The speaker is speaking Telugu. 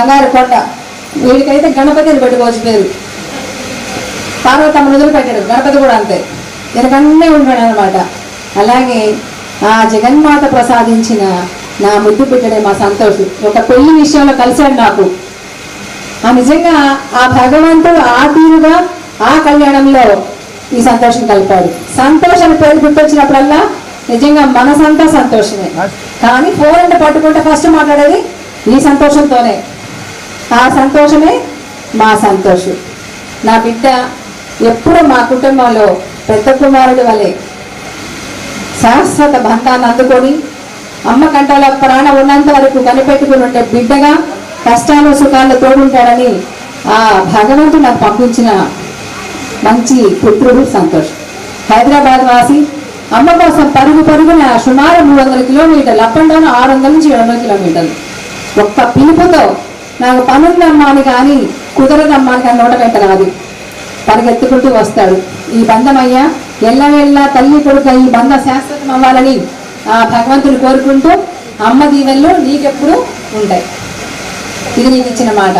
బంగారు కొండ. వీడికైతే గణపతిని పెట్టుకోవచ్చు పేరు పార్వతమ్మ వదిలి పెట్టాడు గణపతి కూడా అంతే. వెనకన్నే ఉంటాడు అనమాట అలాగే ఆ జగన్మాత ప్రసాదించిన నా ముద్దు పెట్టడే మా సంతోషం. ఒక పెళ్ళి విషయంలో కలిశాడు నాకు. ఆ నిజంగా ఆ భగవంతుడు ఆ తీరుగా ఆ కళ్యాణంలో ఈ సంతోషం కలిపాడు. సంతోషం పేరు గుర్తొచ్చినప్పుడల్లా నిజంగా మనసంతా సంతోషమే. కానీ ఫోన్ అంటే పట్టుకుంటే ఫస్ట్ మాట్లాడేది ఈ సంతోషంతోనే. ఆ సంతోషమే మా సంతోషం. నా బిడ్డ ఎప్పుడు మా కుటుంబంలో పెద్ద కుమారుడి వలె శాశ్వత బంధాన్ని అందుకొని అమ్మ కంటలో ప్రాణం ఉన్నంత వరకు కనిపెట్టుకుని ఉండే బిడ్డగా కష్టాలు సుఖాలు తోడుంటాడని ఆ భగవంతుడు నాకు పంపించిన మంచి పుత్రుడు సంతోష్. హైదరాబాద్ వాసి అమ్మ కోసం పరుగు పరుగున సుమారు మూడు వందల కిలోమీటర్లు అప్ అండ్ డౌన్ ఆరు వందల నుంచి ఏడు వందల కిలోమీటర్లు. ఒక్క పిలుపుతో నాకు పనుందమ్మా అని కానీ కుదరదమ్మా అని కానీ నోట పెట్టరాదు పరిగెత్తుకుంటూ వస్తాడు. ఈ బంధమయ్యా అయ్యా ఎల్లవెల్లా తల్లి కొడుక ఈ బంధ శాశ్వతం అవ్వాలని ఆ భగవంతుని కోరుకుంటూ అమ్మ దీవెళ్ళు నీకెప్పుడు ఉంటాయి. ఇది నీకు ఇచ్చిన మాట.